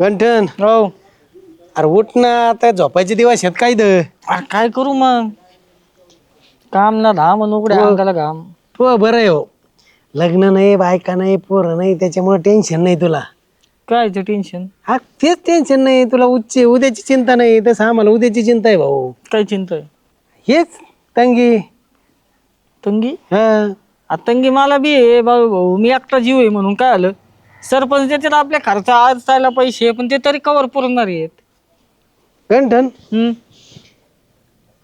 गंठन. हो. अरे उठ ना आता झोपायचे दिवस आहेत काय द काय करू मग? काम ना धाम उघड्या हो. अंगाला घाम. तू बरं आहे हो. लग्न नाही बायका नाही पोरं नाही त्याच्यामुळे टेन्शन नाही तुला. काय टेन्शन हा तेच टेन्शन नाही तुला उच्च उद्याची चिंता नाही तसं आम्हाला उद्याची चिंता आहे भाऊ. काय चिंता आहे? हेच तंगी. तंगी? हा. आ, तंगी मला बी आहे बाबू भाऊ मी एकटा जीव आहे म्हणून काय आलं? सरपंच देतात आपल्या खर्च आज जायला पैसे पण ते तरी कवर पुरणार आहेत. गंठन? हम्म.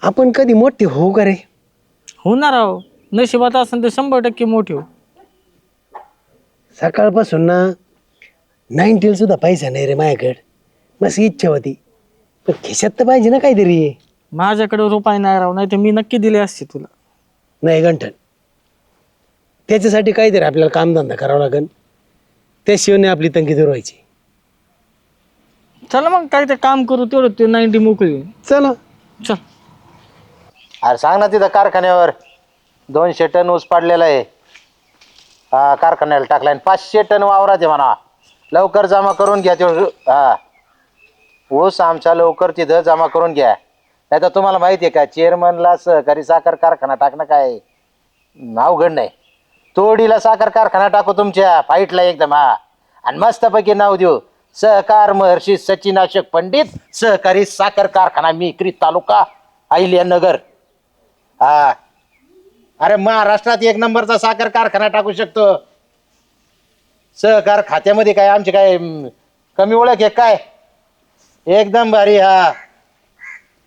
आपण कधी मोठे होऊ का रे? होणार आहो. नशिबात असेल तर शंभर टक्के मोठी हो सकाळपासून ना नाईन्टील सुद्धा पैसा नाही रे माझ्याकडे. बस इच्छा होती. पण खिशात तर पाहिजे ना काहीतरी. माझ्याकडे रुपये नाही राव नाही तर मी नक्की दिले असते तुला. नाही गंठन. त्याच्यासाठी काहीतरी आपल्याला कामधंदा करावा लागेल त्याशिवाय नाही आपली तंगी दूर व्हायची चला मग काय ते काम करू तेवढं ते नाईन्टी मोकळी होईल. चला. चल. अरे सांग ना तिथं कारखान्यावर. दोनशे टन ऊस पाडलेला आहे. हा कारखान्याला टाकला आणि पाचशे टन वावरात आहे म्हणा. लवकर जमा करून घ्या ते हा. ऊस आमचा लवकर तिथं जमा करून घ्या. नाही तर तुम्हाला माहिती आहे का चेअरमनला सहकारी साखर कारखाना टाकणं काय? अवघड नाही. तोडीला साखर कारखाना टाकू तुमच्या फाईटला एकदम हा. आणि मस्तपैकी नाव देऊ. सहकार महर्षी सचिनाशक पंडित सहकारी साखर कारखाना मिक्री तालुका अहिल्यानगर हा. अरे महाराष्ट्रात एक नंबरचा साखर कारखाना टाकू शकतो. सहकार खात्यामध्ये काय आमची काय कमी ओळख आहे काय? एकदम भारी हा.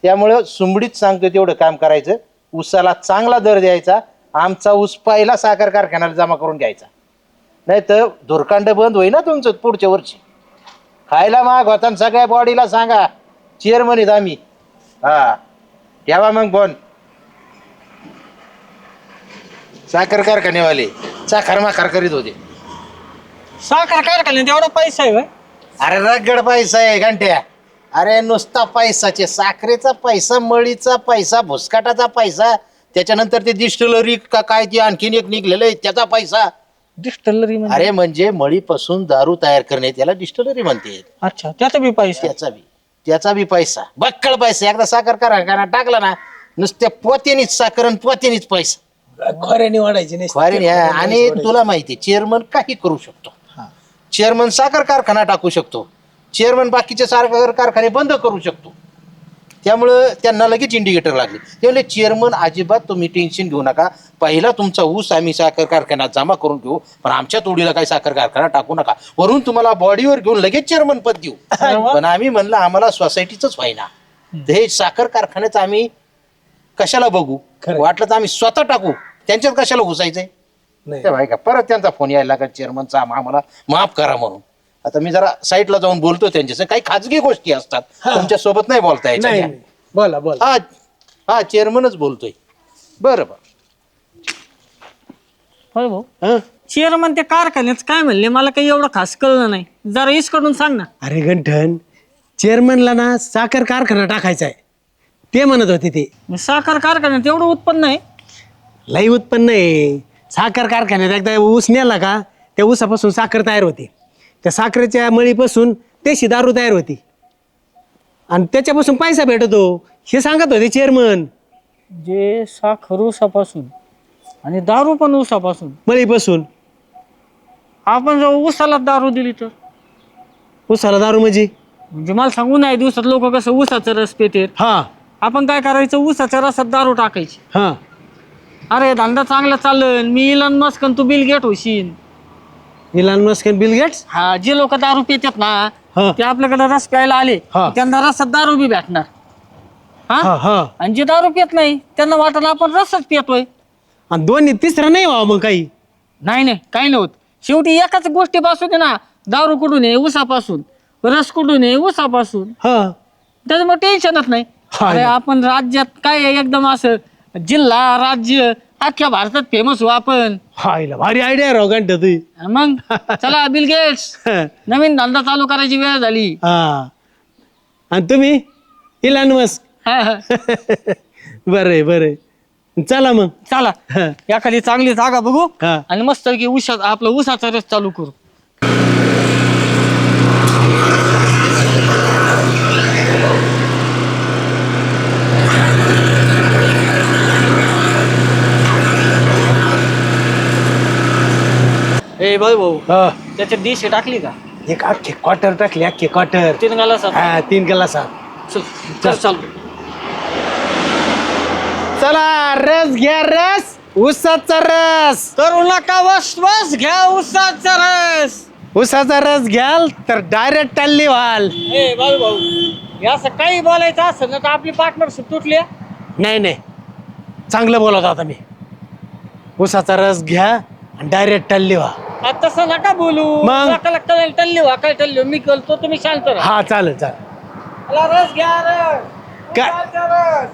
त्यामुळं सुंबडीत सांगतो तेवढं काम करायचं. उसाला चांगला दर द्यायचा. आमचा ऊस पहिला साखर कारखान्याला जमा करून घ्यायचा. नाही तर धुरकांड बंद होईल ना तुमचं पुढच्या वर्षी. खायला माग होता सगळ्या बॉडीला सांगा चेअरमन आहेत आम्ही. हा ठेवा मग फोन साखर कारखानेवाले साखर माखर करीत होते. साखर कारखान्यात एवढा पैसा आहे? अरे रगड पैसा आहे घंट्या. अरे नुसता पैसाचे साखरेचा पैसा मळीचा पैसा भुसकाटाचा पैसा त्याच्यानंतर ते डिस्टिलरी का काय ते आणखीन एक निघलेलं आहे त्याचा पैसा. डिस्टलरी म्हणजे? अरे म्हणजे मळीपासून दारू तयार करणे त्याला डिस्टिलरी म्हणते अच्छा त्याचा बी पैसा? त्याचा बी त्याचा बी पैसा. बक्कळ पैसा एकदा साखर कारखाना टाकला ना नुसत्या पोत्यानीच साखर आणि पोत्यानीच पैसा. खोऱ्याने वाढायची नाही फारीन ह्या आणि तुला माहिती चेअरमन काही करू शकतो. चेअरमन साखर कारखाना टाकू शकतो. चेअरमन बाकीचे साखर कारखाने बंद करू शकतो. त्यामुळं त्यांना लगेच इंडिकेटर लागले. त्यामुळे चेअरमन अजिबात तुम्ही टेन्शन घेऊ नका. पहिला तुमचा ऊस आम्ही साखर कारखान्यात जमा करून घेऊ पण आमच्या तोडीला काही साखर कारखाना टाकू नका. वरून तुम्हाला बॉडीवर घेऊन लगेच चेअरमन पद देऊ. पण आम्ही म्हणलं आम्हाला सोसायटीच व्हायना. हे साखर कारखान्याच आम्ही कशाला बघू. वाटलं तर आम्ही स्वतः टाकू. त्यांच्यात कशाला घुसायचंय? नाही. ते का परत त्यांचा फोन यायला लागला चेअरमनचा आम्हाला माफ करा म्हणून. आता मी जरा साईडला जाऊन बोलतो त्यांच्याशी. काही खाजगी गोष्टी असतात. तुमच्यासोबत नाही बोलता यायच्या नाही नाही. बोला बोला. हा हा चेअरमनच बोलतोय. बरं बरं. होय भाऊ. हं? चेअरमन ते कारखान्यात काय म्हणले? मला काही एवढं खास कळलं नाही. जरा इसकडून सांग ना. अरे गंठन चेअरमनला ना साखर कारखाना टाकायचा आहे. ते म्हणत होते ते. मग साखर कारखान्यात एवढं उत्पन्न आहे? लई उत्पन्न आहे. साखर कारखान्यात एकदा ऊस नेला का त्या ऊसापासून साखर तयार होते. त्या साखरेच्या मळीपासून देशी दारू तयार होती. आणि त्याच्यापासून पैसा भेटतो. हे सांगत होते चेअरमन जे साखर ऊसापासून आणि दारू पण ऊसापासून. मळीपासून. आपण जर ऊसाला दारू दिली तर? ऊसाला दारू म्हणजे? म्हणजे मला सांगू नाही दिवसात लोक कसं ऊसाचा रस पितात. हा. आपण काय करायचं? ऊसाच्या रसात दारू टाकायची. हा. अरे धंदा चांगला चालल मी इलन मस्क आणि तू बिल गेट होशील. इलान मस्क आणि बिल गेट्स हा जे लोक दारू पितात ना हा. ते आपल्याकडे रस प्यायला आले हा. त्यांना रसात दारू बी भेटणार. हा? हा हा. आणि जे दारू पित नाही त्यांना वाटलं आपण रसच पितोय. आणि दोन्ही तिसरं नाही व्हावं मग काही. नाही नाही काही नाही होत. शेवटी एकाच गोष्टीपासून आहे ना दारू कुठून आहे? ऊसापासून. रस कुठून आहे? ऊसापासून. हा. त्याच्यामुळे टेन्शनच नाही. हा अरे. आपण राज्यात काय आहे? एकदम असं जिल्हा राज्य अख्ख्या भारतात फेमस हो आपण. हायला भारी आयडिया राव गंठ तुझी मग? चला बिल गेट्स हा. नवीन धंदा चालू करायची वेळ झाली. आणि तुम्ही? इलान मस्क हा, हा. बरं आहे बरं आहे. चला मग. चला. हा. एखादी चांगली जागा बघू हा. आणि मस्त की उसा आपलं उसाचा रस चालू करू. ए बाई भाऊ हो. त्याच्यात डिश टाकली का? एक अख्खे क्वार्टर टाकले अख्खे क्वार्टर तीन गाला हा तीन ग्लास चल चल. चाल चला. रस घ्या रस. उसाचा रस. करू नका बस बस घ्या उसाचा रस. उसाचा रस घ्याल तर डायरेक्ट टल्ली व्हाल. ए बाई भाऊ हे असं काही बोलायचं असं ना तर आपली पार्टनरशिप तुटली आहे. नाही नाही. चांगलं बोलत आता मी. उसाचा रस घ्या आणि डायरेक्ट टल्ली व्हा तसं नका बोलू. मग? नका कळेल टल्ली व्हा काय टल्ली. मी करतो तुम्ही शांत राहा. हा चालेल चालेल. मला रस घ्या रस. काय? उसाचा रस.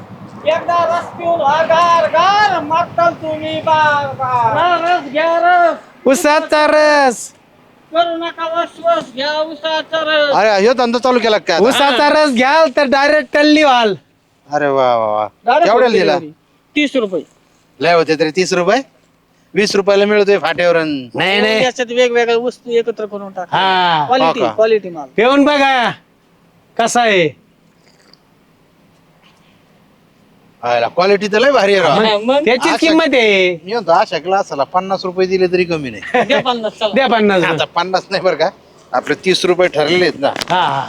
एकदा रस पिऊन व्हा गार गार मागताल तुम्ही बार बार. रस घ्या रस. उसाचा रस. करू नका घ्या उसाचा रस. अरे ह्यो धंदा चालू केला का काय आता? उसाचा रस घ्याल तर डायरेक्ट टल्ली व्हाल. अरे वा वा वा. केवढ्याला दिला. तीस रुपये. लय होते तरी तीस रुपये? वीस रुपयाला मिळतोय फाट्यावर नाही नाही. याच्यात वेगवेगळ्या वस्तू एकत्र करून टाक. हा क्वालिटी हो का? क्वालिटी माल. पिऊन बघा. कसा आहे? क्वालिटी तर लय भारी आहे राव. हा, मग त्याचीच अशा- किंमत आहे. मी म्हणतो अशा क्लासाला पन्नास रुपये दिले तरी कमी नाही. द्या पन्नास चला. द्या पन्नास. आता पन्नास नाही बरं का? आपले तीस रुपये ठरलेले आहेत ना. हा हा.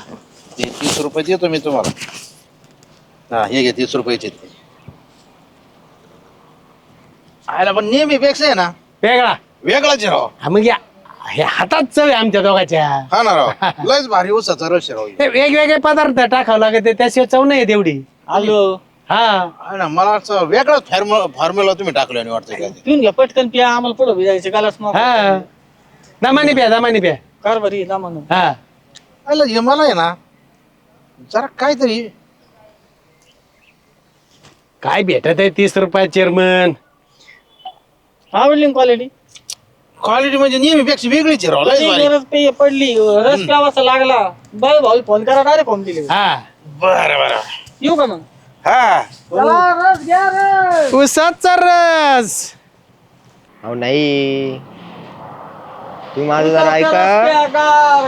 ते तीस रुपये देतो मी तुम्हाला. हा हे घे तीस रुपयाचे. ते आयला पण नेहमीपेक्षा आहे ना वेगळा. वेगळाच आहे राव. हा मग या हे हातात चव आहे आमच्या दोघाच्या. हा ना राव. लयच भारी उसाचा रस आहे राव. हे वेगवेगळे पदार्थ टाकावं लागते त्याशिवाय चव नाही तेवढी आलो हा. हा ना मला असं वेगळाच फॉर्म्युला फॉर्म्युला तुम्ही टाकलं आणि वाटतंय काय ते. पिऊन घ्या पटकन पिया आम्हाला पुढे जायचं गालाच मग हा. दमानी प्या दमानी प्या. कार बरी ना म्हणून हा. आयला हे मला आहे ना जरा काहीतरी काय भेटत आहे तीस रुपये चेअरमन आवडली क्वालिटी क्वालिटी म्हणजे नेहमीपेक्षा वेगळीच आहे राव लयच भारी. गरज पे पडली रस प्यावासा लागला? बाय भाऊ फोन करा डायरेक्ट फोन दिली. हा. बरं बरं. येऊ का मग? हा. चला रस घ्या रस. उसाचा रस. अहो नाही. तुम्ही माझं जरा ऐका.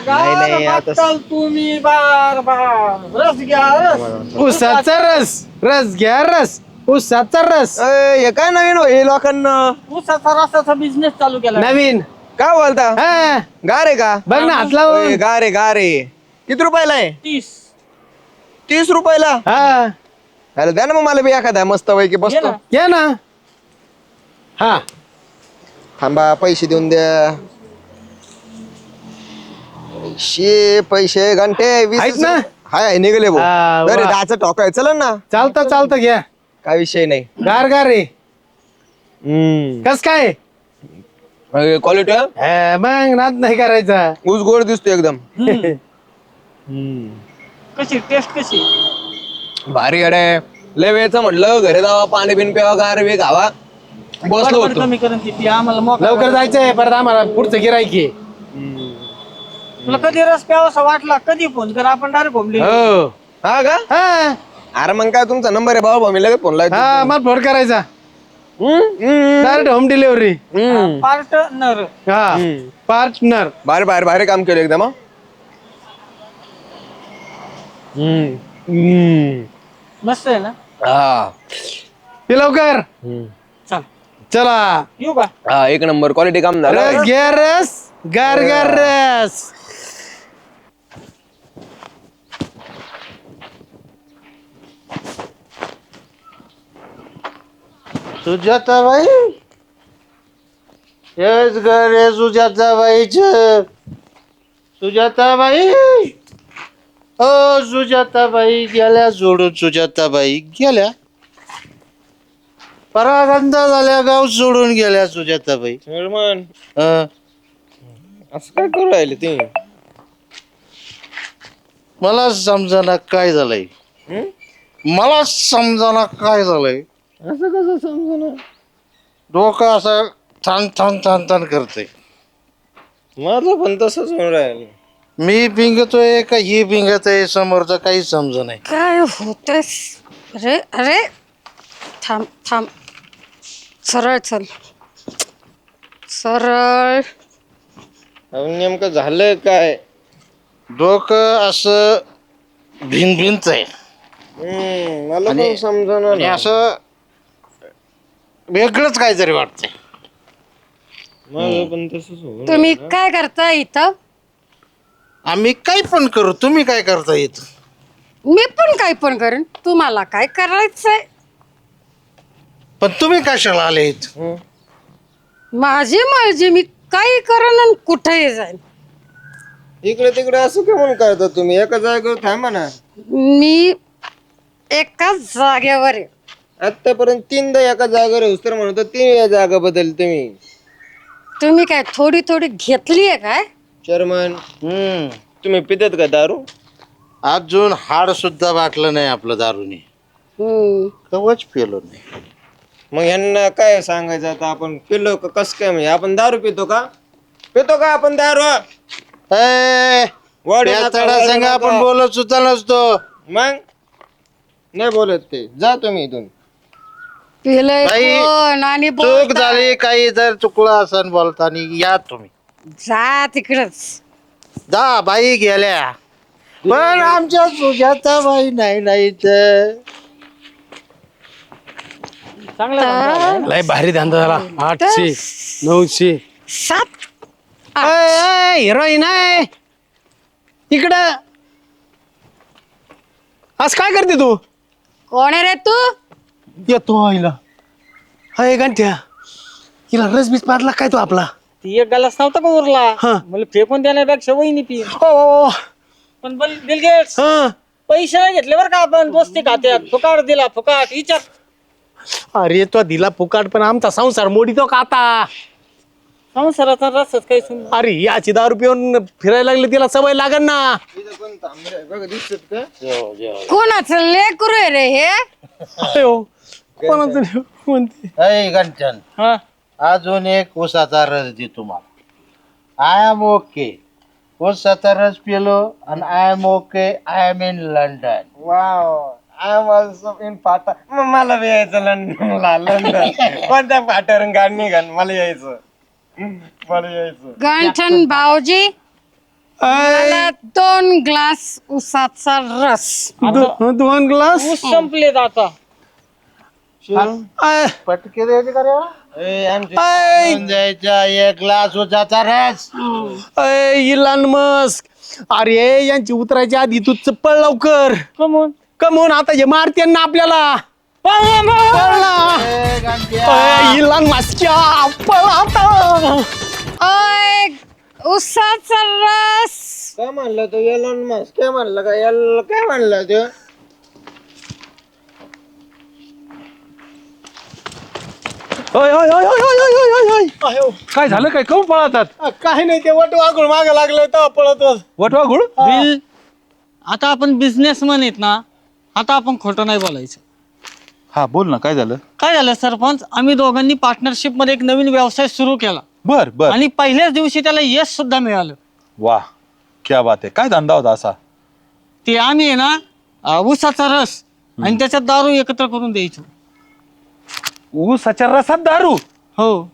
नाही, नाही, आता- बघताल तुम्ही बार बार. रस घ्या रस. उसाचा रस. रस घ्या रस. उसाचा रस. अय, हे काय नवीन होईल लोकांना. ऊसाचा रसाचा बिझनेस चालू केला नवीन. काय बोलता? हा. गार आहे का? बघ ना हात अय, लावून गार आहे गार आहे. किती रुपयाला आहे? तीस. तीस रुपयाला? हा. अरे द्या ना मग मला बी एखादा मस्त पैकी घे बसतो. ना. या ना. हा. थांबा पैसे देऊन द्या. पैसे पैसे घंटे वीस आहेत ना? हाय हाय, निघाले हा, भाऊ अरे वा. दहाचा टॉक आहे. चला ना. चालतं चालतं घ्या. काय विषय नाही. गार गार रे. हम्म. कस काय? क्वालिटी हा, मग नाद नाही करायचा. ऊस गोड दिसतो एकदम. कशी टेस्ट कशी? भारी अडे लय वेळचं म्हटलं घरी जावा पाणी बिन प्यावा गार वे खावा. बसलो पटपट होतो. कमी करून ती पिया आम्हाला मोकळा लवकर जायचंय परत आम्हाला पुढचं गिरायकी तुला कधी रस प्यावासा वाटला? कधी फोन कर आपण डायरेक्ट फोन हो. हा का? हा. अरे मग काय तुमचा नंबर आहे भाऊ भाऊ मी लगेच फोन लावतो हा मला फोन करायचा. हम्म, हम्म, डायरेक्ट होम डिलिव्हरी हम्म. पार्टनर हा पार्टनर भारी भारी भारी काम केलं एकदम हा. हम्म. मस्त आहे ना? हा. ते लवकर. चल. चला. येऊ का? हा एक नंबर क्वालिटी काम झालं. रस घ्या रस गार गार सुजाताबाई हेच घर आहे सुजाताबाईच सुजाताबाई हो सुजाताबाई गेल्या सोडून सुजाताबाई गेल्या. परागंदा झाल्या गाव सोडून गेल्या सुजाताबाई हं. असं काय करू राहिले ते? मला समजाना काय झालंय? मला समजाना काय झालंय? असं कसं समजून डोकं असं थान थान थान थान करते माझं पण तसंच होऊन राहिलं. मी पिंगतोय का ही पिंगत आहे समोरचं काही समज नाही. काय होतेस? अरे अरे थांब थांब. सरळ चल. सरळ. अहो, नेमकं झालं काय? डोकं असं भिन भिंत आहे हम्म, मला आणि- आणि असं वेगळंच काहीतरी वाटतंय. तुम्ही काय करता इथं? आम्ही काही पण करू तुम्ही काय करता येत मी पण काय पण करेन तुम्हाला काय करायचंय? पण तुम्ही कशाला आले इथं? माझी मर्जी मी काही करेन आणि कुठेही जाईन. इकडे तिकडे असं का म्हणून करता तुम्ही? एका जागेवर थांबा ना. मी एकाच जागेवर आहे. आतापर्यंत तीनदा एका जागेवर होस तर म्हणतो तीन या जागा बदल तुम्ही. तुम्ही काय थोडी थोडी घेतली आहे काय? चेअरमन हम्म. तुम्ही पितात का दारू? अजून हाड सुद्धा वाटलं नाही आपलं दारूने. हम्म. कवच पेलो नाही. मग यांना काय सांगायचं आता? आपण पिलो का कस काय म्हणजे? आपण दारू पितो का? पितो का आपण दारू? ए, वाढू त्या नका, तडा वाढू संग नका. आपण बोलत सुद्धा नसतो. मग? नाही बोलत ते. जा तुम्ही इथून. पिलंय बाई, कोण आणि चूक. झाली काही जर चुकलं असन बोलताना या तुम्ही. जा तिकडच. जा बाई गेल्या. पण आमच्या सुजाता बाई नाही नाही तर लय भारी धंदा झाला. आठशे नऊशे. सात हिरोईन आहे इकडं. आज काय करते तू? कोण आहे रे तू? येतो आईला अय गंठ्या. हिला रसबीस पाडला काय तो आपला? ती एक गलास नव्हता का उरला? हा. मला फेकून देण्यापेक्षा वहिनी पी ओ, ओ, ओ. पण बिल बिल गेट्स हं. पैसे नाही घेतले बरं का आपण दोस्ती खात्यात. फुकाट दिला फुकाट. विचार. अरे तो दिला फुकाट पण आमचा संसार मोडीतो का आता? संसाराचा रसच काही सुन अरे याची दारू पिऊन फिरायला लागली तिला सवय लागन ना. कोणाचं लेकरू आहे रे हे? अयो, कोणाचं नाही, म्हणते अय गंठन हा? अजून एक ऊसाचा रस दे तुम्हाला. आय एम ओके ऊसाचा रस पिलो आणि I am okay I am in London wow I am also in पाटा मग मला बी यायचं लंडनला लंडन. कोणत्या पाट्यावर गाडी निघाल मला यायचं. मला यायचं. गंठन भाऊजी मला दोन ग्लास उसाचा रस. दो- दोन ग्लास? संपलेत आता. अय, पटके द्यायचे का रे? ए, आमचे अय, दोन द्यायचा एक ग्लास ऊसाचा रस. अय, इलान मस्क. अरे यांची उतरायची आधी तू चप्पल लवकर. कमून. कमवून आता हे मारते ना आपल्याला. इलान मस्क्या पळ आता उसाचा रस. काय म्हणलं तो एलॉन मस्क काय म्हणलं का? एल काय म्हणलं तो? अय, अय, अय, अय, अय, अय, अय, अय. अयो. काय झालं काय? कम पळतात? वटवा गुळ बिल. आता आपण बिझनेसमॅन आहेत ना आता आपण खोटं नाही बोलायचं. हा बोल ना काय झालं? काय झालं सरपंच? आम्ही दोघांनी पार्टनरशिपमध्ये एक नवीन व्यवसाय सुरू केला. बर बर. आणि पहिल्याच दिवशी त्याला यश सुद्धा मिळालं. वा क्या बात आहे. काय धंदा होता असा? ते आम्ही आहे ना अं, ऊसाचा रस आणि त्याच्यात दारू एकत्र करून द्यायचो. ऊसाच्या रसात दारू. हो.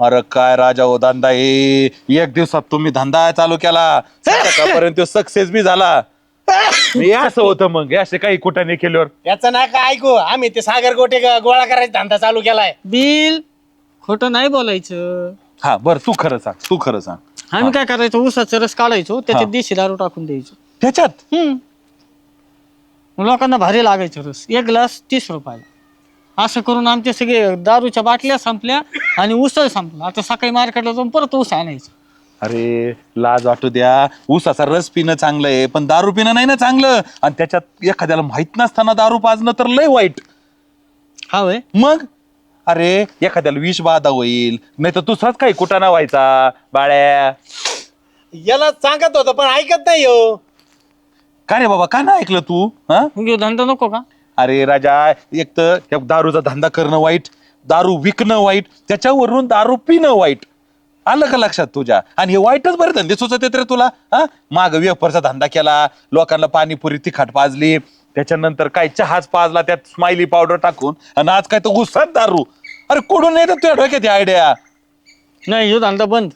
अरे काय राजा हो धंदा हे? एक दिवसात तुम्ही धंदा चालू केला. आतापर्यंत सक्सेस बी झाला. हे असं होतं मग. हे असे काही कुठाने केल्यावर. याचं ना काय ऐकू. आम्ही ते सागर गोटे ग- गोळा करायचा धंदा चालू केलाय. बिल खोटं नाही बोलायचं. हा बर तू खरं सांग तू खरं सांग. आम्ही काय करायचो? ऊसाचा रस काढायचो त्याच्यात देशी दारू टाकून द्यायचो. त्याच्यात? हम्म. लोकांना भारी लागायचं रस. एक ग्लास तीस रुपयाला. असं करून आमचे सगळे दारूच्या बाटल्या संपल्या आणि उसळ संपला. आता सकाळी मार्केटला जाऊन परत ऊस आणायचं. अरे लाज वाटू द्या. ऊसाचा रस पिणं चांगलं आहे पण दारू पिणं नाही ना चांगलं. आणि त्याच्यात एखाद्याला माहीत नसताना दारू पाजणं तर लय वाईट. हा वय मग? अरे एखाद्याला विष बाधा होईल नाही तर तुझाच काही कुटाणा व्हायचा. बाळ्या. याला सांगत होतं पण ऐकत नाही हो. का रे बाबा? का नाही ऐकलं तू? हा? मग ह्यो धंदा नको का? अरे राजा एक तर या दारूचा धंदा करणं वाईट दारू विकणं वाईट त्याच्यावरून दारू पिणं वाईट. आलं का लक्षात तुझ्या? आणि हे वाईटच बरं धंदे सुचत येत रे तुला हा? माग वेफरचा धंदा केला लोकांना पाणीपुरी तिखट पाजली त्याच्यानंतर काय चहाच पाजला त्यात स्माइली पावडर टाकून आणि आज काय तो गुस्सात दारू. अरे कुठून येतात तुझ्या डोक्यात आयडिया नाही ह्यो धंदा बंद.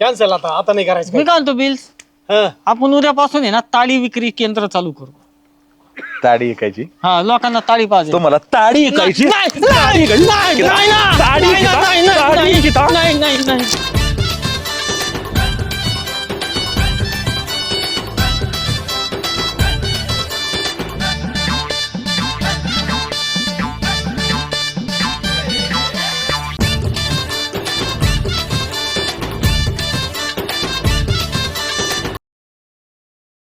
कॅन्सल आता आता नाही करायचं मी काय म्हणतो बिल्स हं. आपण उद्यापासून आहे ना ताळी विक्री केंद्र चालू करू. ताडी ऐकायची हा लोकांना ताळी पाहिजे तुम्हाला ताडी ऐकायची ताडी ऐकायची? ताडी ऐकायची? ताडी ऐकायची? नाही नाही नाही